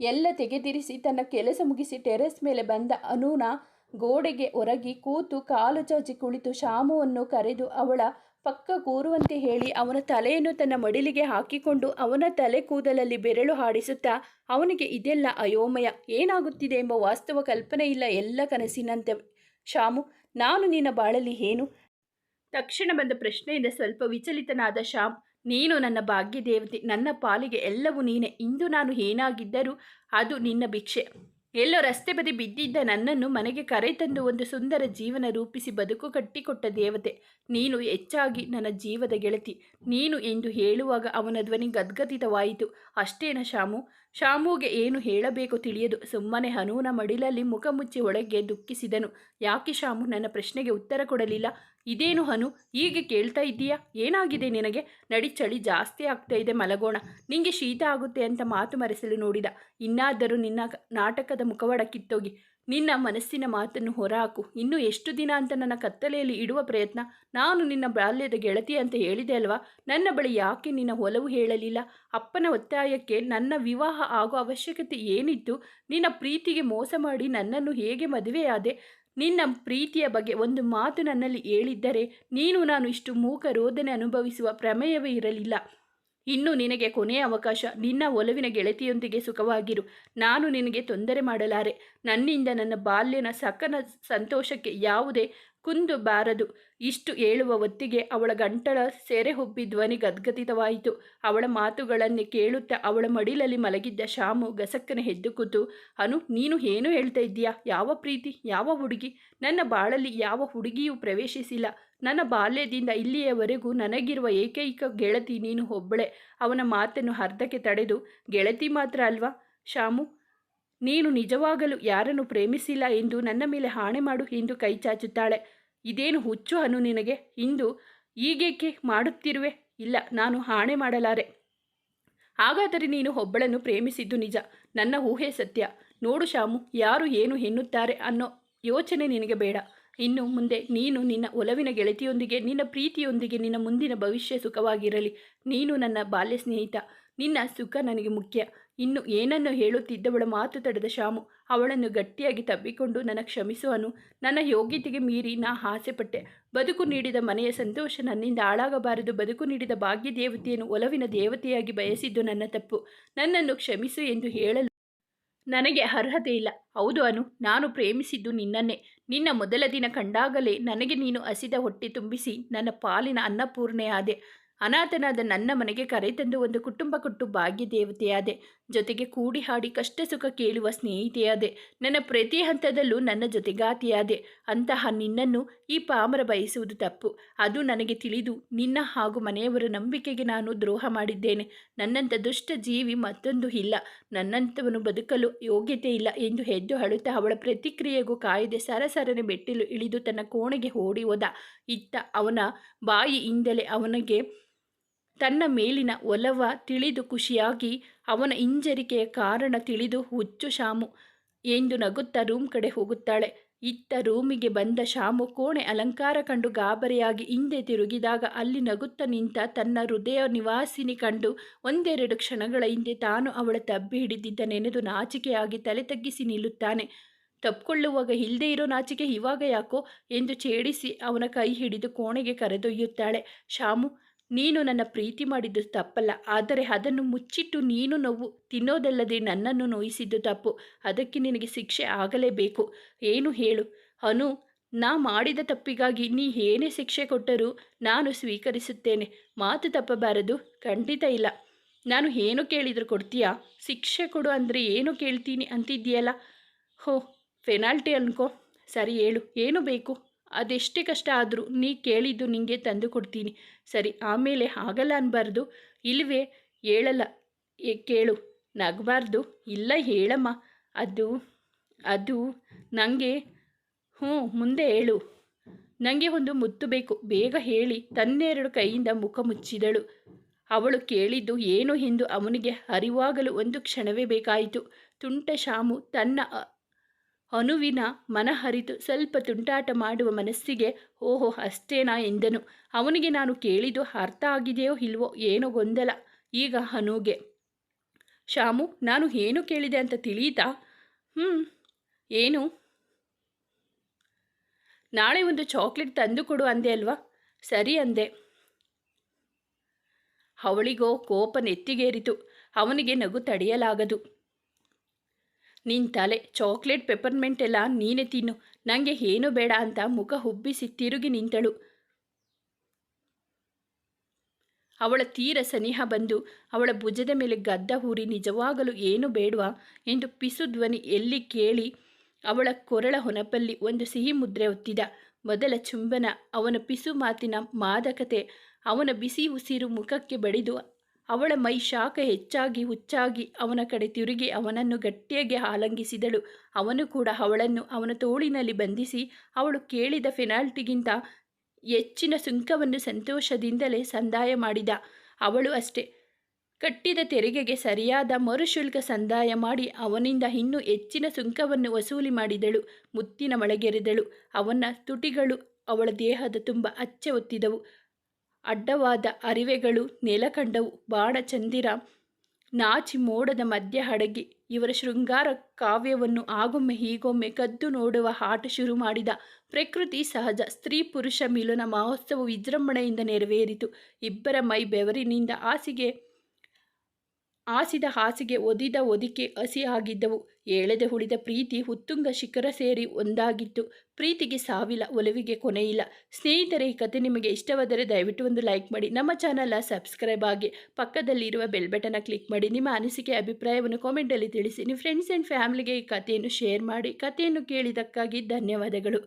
Speaker 1: ಎಲ್ಲ ತೆಗೆದಿರಿಸಿ ತನ್ನ ಕೆಲಸ ಮುಗಿಸಿ ಟೆರೆಸ್ ಮೇಲೆ ಬಂದ ಅನೂನ ಗೋಡೆಗೆ ಒರಗಿ ಕೂತು ಕಾಲು ಚಾಚಿ ಕುಳಿತು ಶಾಮುವನ್ನು ಕರೆದು ಅವಳ ಪಕ್ಕ ಕೂರುವಂತೆ ಹೇಳಿ ಅವನ ತಲೆಯನ್ನು ತನ್ನ ಮಡಿಲಿಗೆ ಹಾಕಿಕೊಂಡು ಅವನ ತಲೆ ಕೂದಲಲ್ಲಿ ಬೆರಳು ಹಾಡಿಸುತ್ತಾ ಅವನಿಗೆ ಇದೆಲ್ಲ ಅಯೋಮಯ ಏನಾಗುತ್ತಿದೆ ಎಂಬ ವಾಸ್ತವ ಕಲ್ಪನೆ ಇಲ್ಲ ಎಲ್ಲ ಕನಸಿನಂತೆ ಶಾಮು, ನಾನು ನಿನ್ನ ಬಾಳಲ್ಲಿ ಏನು ತಕ್ಷಣ ಬಂದ ಪ್ರಶ್ನೆಯಿಂದ ಸ್ವಲ್ಪ ವಿಚಲಿತನಾದ ಶ್ಯಾಮ್ ನೀನು ನನ್ನ ಭಾಗ್ಯ ದೇವತೆ ನನ್ನ ಪಾಲಿಗೆ ಎಲ್ಲವೂ ನೀನೆ. ಇಂದು ನಾನು ಏನಾಗಿದ್ದರೂ ಅದು ನಿನ್ನ ಭಿಕ್ಷೆ. ಎಲ್ಲೋ ರಸ್ತೆ ಬದಿ ಬಿದ್ದಿದ್ದ ನನ್ನನ್ನು ಮನೆಗೆ ಕರೆತಂದು ಒಂದು ಸುಂದರ ಜೀವನ ರೂಪಿಸಿ ಬದುಕು ಕಟ್ಟಿಕೊಟ್ಟ ದೇವತೆ. ನೀನು ಹೆಚ್ಚಾಗಿ ನನ್ನ ಜೀವದ ಗೆಳತಿ. ನೀನು ಎಂದು ಹೇಳುವಾಗ ಅವನ ಧ್ವನಿ ಗದ್ಗದಿತವಾಯಿತು. ಅಷ್ಟೇನ ಶಾಮು? ಶಾಮುಗೆ ಏನು ಹೇಳಬೇಕು ತಿಳಿಯದು. ಸುಮ್ಮನೆ ಹನೂನ ಮಡಿಲಲ್ಲಿ ಮುಖ ಮುಚ್ಚಿ ಒಳಗೆ ದುಃಖಿಸಿದನು. ಯಾಕೆ ಶಾಮು? ನನ್ನ ಪ್ರಶ್ನೆಗೆ ಉತ್ತರ ಕೊಡಲಿಲ್ಲ. ಇದೇನು ಹನು, ಹೀಗೆ ಕೇಳ್ತಾ ಇದ್ದೀಯಾ? ಏನಾಗಿದೆ ನಿನಗೆ? ನಡಿ ಚಳಿ ಜಾಸ್ತಿ ಆಗ್ತಾ ಇದೆ ಮಲಗೋಣ. ನಿಂಗೆ ಶೀತ ಆಗುತ್ತೆ ಅಂತ ಮಾತು ಮರೆಸಲು ನೋಡಿದ. ಇನ್ನಾದರೂ ನಿನ್ನ ನಾಟಕದ ಮುಖವಾಡ ಕಿತ್ತೋಗಿ. ನಿನ್ನ ಮನಸ್ಸಿನ ಮಾತನ್ನು ಹೊರಹಾಕು. ಇನ್ನೂ ಎಷ್ಟು ದಿನ ಅಂತ ನನ್ನ ಕತ್ತಲೆಯಲ್ಲಿ ಇಡುವ ಪ್ರಯತ್ನ? ನಾನು ನಿನ್ನ ಬಾಲ್ಯದ ಗೆಳತಿ ಅಂತ ಹೇಳಿದೆ ಅಲ್ವಾ? ನನ್ನ ಬಳಿ ಯಾಕೆ ನಿನ್ನ ಒಲವು ಹೇಳಲಿಲ್ಲ? ಅಪ್ಪನ ಒತ್ತಾಯಕ್ಕೆ ನನ್ನ ವಿವಾಹ ಆಗೋ ಅವಶ್ಯಕತೆ ಏನಿತ್ತು? ನಿನ್ನ ಪ್ರೀತಿಗೆ ಮೋಸ ಮಾಡಿ ನನ್ನನ್ನು ಹೇಗೆ ಮದುವೆಯಾದೆ? ನಿನ್ನ ಪ್ರೀತಿಯ ಬಗ್ಗೆ ಒಂದು ಮಾತು ನನ್ನಲ್ಲಿ ಹೇಳಿದ್ದರೆ ನೀನು ನಾನು ಇಷ್ಟು ಮೂಕ ರೋದನೆ ಅನುಭವಿಸುವ ಪ್ರಮೇಯವೇ ಇರಲಿಲ್ಲ. ಇನ್ನು ನಿನಗೆ ಕೊನೆಯ ಅವಕಾಶ ನಿನ್ನ ಒಲವಿನ ಗೆಳತಿಯೊಂದಿಗೆ ಸುಖವಾಗಿರು. ನಾನು ನಿನಗೆ ತೊಂದರೆ ಮಾಡಲಾರೆ. ನನ್ನಿಂದ ನನ್ನ ಬಾಲ್ಯನ ಸಕನ ಸಂತೋಷಕ್ಕೆ ಯಾವುದೇ ಕುಂದು ಬಾರದು ಇಷ್ಟು ಹೇಳುವ ಹೊತ್ತಿಗೆ ಅವಳ ಗಂಟಳ ಸೆರೆ ಹುಬ್ಬಿ ಧ್ವನಿ ಗದ್ಗದಿತವಾಯಿತು ಅವಳ ಮಾತುಗಳನ್ನೇ ಕೇಳುತ್ತಾ ಅವಳ ಮಡಿಲಲ್ಲಿ ಮಲಗಿದ್ದ ಶಾಮು ಗಸಕ್ಕನೆ ಹೆದ್ದು ಕೂತು, ಅನು, ನೀನು ಏನು ಹೇಳ್ತಾ ಇದ್ದೀಯಾ? ಯಾವ ಪ್ರೀತಿ? ಯಾವ ಹುಡುಗಿ? ನನ್ನ ಬಾಳಲ್ಲಿ ಯಾವ ಹುಡುಗಿಯೂ ಪ್ರವೇಶಿಸಿಲ್ಲ. ನನ್ನ ಬಾಲ್ಯದಿಂದ ಇಲ್ಲಿಯವರೆಗೂ ನನಗಿರುವ ಏಕೈಕ ಗೆಳತಿ ನೀನು ಒಬ್ಬಳೆ. ಅವನ ಮಾತನ್ನು ಅರ್ಧಕ್ಕೆ ತಡೆದು, ಗೆಳತಿ ಮಾತ್ರ ಅಲ್ವಾ? ಶಾಮು ನೀನು ನಿಜವಾಗಲು ಯಾರನ್ನು ಪ್ರೇಮಿಸಿಲ್ಲ ಎಂದು ನನ್ನ ಮೇಲೆ ಹಾಣೆ ಮಾಡು ಎಂದು ಕೈ ಚಾಚುತ್ತಾಳೆ. ಇದೇನು ಹುಚ್ಚು ಅನು ನಿನಗೆ? ಇಂದು ಈಗೇಕೆ ಮಾಡುತ್ತಿರುವೆ? ಇಲ್ಲ, ನಾನು ಹಾಣೆ ಮಾಡಲಾರೆ. ಹಾಗಾದರೆ ನೀನು ಒಬ್ಬಳನ್ನು ಪ್ರೇಮಿಸಿದ್ದು ನಿಜ. ನನ್ನ ಊಹೆ ಸತ್ಯ. ನೋಡು ಶಾಮು, ಯಾರು ಏನು ಎನ್ನುತ್ತಾರೆ ಅನ್ನೋ ಯೋಚನೆ ನಿನಗೆ ಬೇಡ. ಇನ್ನು ಮುಂದೆ ನೀನು ನಿನ್ನ ಒಲವಿನ ಗೆಳತಿಯೊಂದಿಗೆ, ನಿನ್ನ ಪ್ರೀತಿಯೊಂದಿಗೆ ನಿನ್ನ ಮುಂದಿನ ಭವಿಷ್ಯ ಸುಖವಾಗಿರಲಿ. ನೀನು ನನ್ನ ಬಾಲ್ಯ ಸ್ನೇಹಿತ ನಿನ್ನ ಸುಖ ನನಗೆ ಮುಖ್ಯ. ಇನ್ನು ಏನನ್ನು ಹೇಳುತ್ತಿದ್ದವಳ ಮಾತು ತಡೆದ ಶಾಮು. ಅವಳನ್ನು ಗಟ್ಟಿಯಾಗಿ ತಬ್ಬಿಕೊಂಡು ನನ್ನ ಕ್ಷಮಿಸುವನು. ನನ್ನ ಯೋಗ್ಯತೆಗೆ ಮೀರಿ ನಾ ಆಸೆಪಟ್ಟೆ ಬದುಕು ನೀಡಿದ ಮನೆಯ ಸಂತೋಷ ನನ್ನಿಂದ ಹಾಳಾಗಬಾರದು. ಬದುಕು ನೀಡಿದ ಭಾಗ್ಯ ದೇವತೆಯನ್ನು ಒಲವಿನ ದೇವತೆಯಾಗಿ ಬಯಸಿದ್ದು ನನ್ನ ತಪ್ಪು. ನನ್ನನ್ನು ಕ್ಷಮಿಸು ಎಂದು ಹೇಳಲು ನನಗೆ ಅರ್ಹತೆ ಇಲ್ಲ. ಹೌದು ಅನು, ನಾನು ಪ್ರೇಮಿಸಿದ್ದು ನಿನ್ನನ್ನೇ. ನಿನ್ನ ಮೊದಲ ದಿನ ಕಂಡಾಗಲೇ ನನಗೆ ನೀನು ಹಸಿದ ಹೊಟ್ಟೆ ತುಂಬಿಸಿ ನನ್ನ ಪಾಲಿನ ಅನ್ನಪೂರ್ಣೆಯಾದೆ. ಅನಾಥನಾದ ನನ್ನ ಮನೆಗೆ ಕರೆತಂದು ಒಂದು ಕುಟುಂಬ ಕೊಟ್ಟು ಭಾಗ್ಯ ದೇವತೆಯಾದೆ ಜೊತೆಗೆ ಕೂಡಿ ಹಾಡಿ ಕಷ್ಟ ಸುಖ ಕೇಳುವ ಸ್ನೇಹಿತೆಯಾದೆ ನನ್ನ ಪ್ರತಿ ಹಂತದಲ್ಲೂ ನನ್ನ ಜೊತೆಗಾತಿಯಾದೆ. ಅಂತಹ ನಿನ್ನನ್ನು ಈ ಪಾಮರ ಬಯಸುವುದು ತಪ್ಪು. ಅದು ನನಗೆ ತಿಳಿದು ನಿನ್ನ ಹಾಗೂ ಮನೆಯವರ ನಂಬಿಕೆಗೆ ನಾನು ದ್ರೋಹ ಮಾಡಿದ್ದೇನೆ. ನನ್ನಂಥ ದುಷ್ಟ ಜೀವಿ ಮತ್ತೊಂದು ಇಲ್ಲ. ನನ್ನಂಥವನು ಬದುಕಲು ಯೋಗ್ಯತೆ ಇಲ್ಲ ಎಂದು ಹೆದ್ದು ಅಳುತ್ತಾ ಅವಳ ಪ್ರತಿಕ್ರಿಯೆಗೂ ಕಾಯದೆ ಸರಸರನೆ ಬೆಟ್ಟಿಲು ಇಳಿದು ತನ್ನ ಕೋಣೆಗೆ ಓಡಿ ಹೋದ. ಇತ್ತ ಅವನ ಬಾಯಿಯಿಂದಲೇ ಅವನಿಗೆ ತನ್ನ ಮೇಲಿನ ಒಲವ ತಿಳಿದು ಖುಷಿಯಾಗಿ ಅವನ ಹಿಂಜರಿಕೆಯ ಕಾರಣ ತಿಳಿದು ಹುಚ್ಚು ಶಾಮು ಎಂದು ನಗುತ್ತಾ ರೂಮ್ ಕಡೆ ಹೋಗುತ್ತಾಳೆ. ಇತ್ತ ರೂಮಿಗೆ ಬಂದ ಶಾಮು ಕೋಣೆ ಅಲಂಕಾರ ಕಂಡು ಗಾಬರಿಯಾಗಿ ಹಿಂದೆ ತಿರುಗಿದಾಗ ಅಲ್ಲಿ ನಗುತ್ತಾ ನಿಂತ ತನ್ನ ಹೃದಯ ನಿವಾಸಿನಿ ಕಂಡು ಒಂದೆರಡು ಕ್ಷಣಗಳ ಹಿಂದೆ ತಾನು ಅವಳ ತಬ್ಬಿ ಹಿಡಿದಿದ್ದ ನೆನೆದು ನಾಚಿಕೆಯಾಗಿ ತಲೆ ತಗ್ಗಿಸಿ ನಿಲ್ಲುತ್ತಾನೆ. ತಪ್ಪಿಕೊಳ್ಳುವಾಗ ಇಲ್ಲದೆ ಇರೋ ನಾಚಿಕೆ ಇವಾಗ ಯಾಕೋ ಎಂದು ಛೇಡಿಸಿ ಅವನ ಕೈ ಹಿಡಿದು ಕೋಣೆಗೆ ಕರೆದೊಯ್ಯುತ್ತಾಳೆ. ಶಾಮು ನೀನು ನನ್ನ ಪ್ರೀತಿ ಮಾಡಿದ್ದು ತಪ್ಪಲ್ಲ, ಆದರೆ ಅದನ್ನು ಮುಚ್ಚಿಟ್ಟು ನೀನು ನೋವು ತಿನ್ನೋದಲ್ಲದೆ ನನ್ನನ್ನು ನೋಯಿಸಿದ್ದು ತಪ್ಪು. ಅದಕ್ಕೆ ನಿನಗೆ ಶಿಕ್ಷೆ ಆಗಲೇಬೇಕು. ಏನು ಹೇಳು? ಅನು, ನಾ ಮಾಡಿದ ತಪ್ಪಿಗಾಗಿ ನೀ ಏನೇ ಶಿಕ್ಷೆ ಕೊಟ್ಟರೂ ನಾನು ಸ್ವೀಕರಿಸುತ್ತೇನೆ. ಮಾತು ತಪ್ಪಬಾರದು, ಖಂಡಿತ ಇಲ್ಲ. ನಾನು ಏನು ಕೇಳಿದ್ರು ಕೊಡ್ತೀಯಾ? ಶಿಕ್ಷೆ ಕೊಡು ಅಂದರೆ ಏನು ಕೇಳ್ತೀನಿ ಅಂತಿದ್ದೀಯಲ್ಲ? ಹೋ, ಪೆನಾಲ್ಟಿ ಅನ್ಕೋ. ಸರಿ, ಹೇಳು. ಏನು ಬೇಕು? ಅದೆಷ್ಟೇ ಕಷ್ಟ ಆದರೂ ನೀ ಕೇಳಿದ್ದು ನಿಂಗೆ ತಂದು ಕೊಡ್ತೀನಿ. ಸರಿ, ಆಮೇಲೆ ಆಗಲ್ಲ ಅನ್ಬಾರ್ದು. ಇಲ್ವೇ? ಹೇಳಲ್ಲ. ಕೇಳು. ನಗಬಾರ್ದು. ಇಲ್ಲ, ಹೇಳಮ್ಮ. ಅದು ಅದು ನನಗೆ ಹ್ಞೂ, ಮುಂದೆ ಹೇಳು. ನನಗೆ ಒಂದು ಮುತ್ತು ಬೇಕು. ಬೇಗ ಹೇಳಿ. ತನ್ನೆರಡು ಕೈಯಿಂದ ಮುಖ ಮುಚ್ಚಿದಳು. ಅವಳು ಕೇಳಿದ್ದು ಏನು ಎಂದು ಅವನಿಗೆ ಅರಿವಾಗಲು ಒಂದು ಕ್ಷಣವೇ ಬೇಕಾಯಿತು. ತುಂಟ ಶಾಮು ತನ್ನ ಅನುವಿನ ಮನಹರಿತು ಸ್ವಲ್ಪ ತುಂಟಾಟ ಮಾಡುವ ಮನಸ್ಸಿಗೆ, ಓಹೋ, ಅಷ್ಟೇನಾ ಎಂದನು. ಅವನಿಗೆ ನಾನು ಕೇಳಿದ್ದು ಅರ್ಥ ಆಗಿದೆಯೋ ಇಲ್ವೋ ಏನೋ ಗೊಂದಲ. ಈಗ ಅನುಗೆ, ಶಾಮು, ನಾನು ಏನು ಕೇಳಿದೆ ಅಂತ ತಿಳಿಯಿತಾ? ಹ್ಞೂ ಏನು? ನಾಳೆ ಒಂದು ಚಾಕ್ಲೇಟ್ ತಂದು ಕೊಡು ಅಂದೆ ಅಲ್ವಾ? ಸರಿ ಅಂದೆ. ಅವಳಿಗೋ ಕೋಪ ನೆತ್ತಿಗೇರಿತು. ಅವನಿಗೆ ನಗು ತಡೆಯಲಾಗದು. ನಿನ್ ತಲೆ, ಚಾಕ್ಲೇಟ್ ಪೆಪರ್ಮೆಂಟ್ ಎಲ್ಲ ನೀನೇ ತಿನ್ನು. ನನಗೆ ಏನು ಬೇಡ ಅಂತ ಮುಖ ಹುಬ್ಬಿಸಿ ತಿರುಗಿ ನಿಂತಳು. ಅವಳ ತೀರ ಸನಿಹ ಬಂದು ಅವಳ ಭುಜದ ಮೇಲೆ ಗದ್ದ ಹೂರಿ ನಿಜವಾಗಲು ಏನು ಬೇಡವಾ ಎಂದು ಪಿಸು ಧ್ವನಿ ಎಲ್ಲಿ ಕೇಳಿ ಅವಳ ಕೊರಳ ಹೊನಪಲ್ಲಿ ಒಂದು ಸಿಹಿ ಮುದ್ರೆ ಒತ್ತಿದ. ಮೊದಲ ಚುಂಬನ, ಅವನ ಪಿಸು ಮಾತಿನ ಮಾದಕತೆ, ಅವನ ಬಿಸಿ ಉಸಿರು ಮುಖಕ್ಕೆ ಬಡಿದು ಅವಳ ಮೈ ಶಾಖ ಹೆಚ್ಚಾಗಿ ಹುಚ್ಚಾಗಿ ಅವನ ಕಡೆ ತಿರುಗಿ ಅವನನ್ನು ಗಟ್ಟಿಯಾಗಿ ಆಲಂಗಿಸಿದಳು. ಅವನು ಕೂಡ ಅವಳನ್ನು ಅವನ ತೋಳಿನಲ್ಲಿ ಬಂಧಿಸಿ ಅವಳು ಕೇಳಿದ ಫೆನಾಲ್ಟಿಗಿಂತ ಹೆಚ್ಚಿನ ಸುಂಕವನ್ನು ಸಂತೋಷದಿಂದಲೇ ಸಂದಾಯ ಮಾಡಿದ. ಅವಳು ಅಷ್ಟೇ. ಕಟ್ಟಿದ ತೆರಿಗೆಗೆ ಸರಿಯಾದ ಮರುಶುಲ್ಕ ಸಂದಾಯ ಮಾಡಿ ಅವನಿಂದ ಇನ್ನೂ ಹೆಚ್ಚಿನ ಸುಂಕವನ್ನು ವಸೂಲಿ ಮಾಡಿದಳು. ಮುತ್ತಿನ ಮಳೆಗೆರೆದಳು ಅವನ ತುಟಿಗಳು ಅವಳ ದೇಹದ ತುಂಬ ಅಚ್ಚೆ ಒತ್ತಿದವು ಅಡ್ಡವಾದ ಅರಿವೆಗಳು ನೆಲಕಂಡವು. ಬಾಡ ಚಂದಿರ ನಾಚಿ ಮೋಡದ ಮಧ್ಯ ಹಡಗಿ. ಇವರ ಶೃಂಗಾರ ಕಾವ್ಯವನ್ನು ಆಗೊಮ್ಮೆ ಹೀಗೊಮ್ಮೆ ಕದ್ದು ನೋಡುವ ಹಾಟ ಶುರು ಮಾಡಿದ. ಪ್ರಕೃತಿ ಸಹಜ ಸ್ತ್ರೀ ಪುರುಷ ಮಿಲನ ಮಹೋತ್ಸವ ವಿಜೃಂಭಣೆಯಿಂದ ನೆರವೇರಿತು. ಇಬ್ಬರ ಮೈ ಬೆವರಿನಿಂದ ಹಾಸಿಗೆ ಹಾಸಿದ ಹಾಸಿಗೆ ಒದಿದ ಒದಿಕೆ ಹಸಿ ಆಗಿದ್ದವು. ಏಳೆದೆ ಉಳಿದ ಪ್ರೀತಿ ಹುತ್ತುಂಗ ಶಿಖರ ಸೇರಿ ಒಂದಾಗಿತ್ತು. ಪ್ರೀತಿಗೆ ಸಾವಿಲ್ಲ, ಒಲವಿಗೆ ಕೊನೆಯಿಲ್ಲ. ಸ್ನೇಹಿತರೆ, ಈ ಕತೆ ನಿಮಗೆ ಇಷ್ಟವಾದರೆ ದಯವಿಟ್ಟು ಒಂದು ಲೈಕ್ ಮಾಡಿ. ನಮ್ಮ ಚಾನಲ್ನ ಸಬ್ಸ್ಕ್ರೈಬ್ ಆಗಿ ಪಕ್ಕದಲ್ಲಿರುವ ಬೆಲ್ ಬಟನ್ನ ಕ್ಲಿಕ್ ಮಾಡಿ. ನಿಮ್ಮ ಅನಿಸಿಕೆ, ಅಭಿಪ್ರಾಯವನ್ನು ಕಾಮೆಂಟಲ್ಲಿ ತಿಳಿಸಿ. ನಿಮ್ಮ ಫ್ರೆಂಡ್ಸ್ ಆ್ಯಂಡ್ ಫ್ಯಾಮಿಲಿಗೆ ಈ ಕಥೆಯನ್ನು ಶೇರ್ ಮಾಡಿ. ಕಥೆಯನ್ನು ಕೇಳಿದ್ದಕ್ಕಾಗಿ ಧನ್ಯವಾದಗಳು.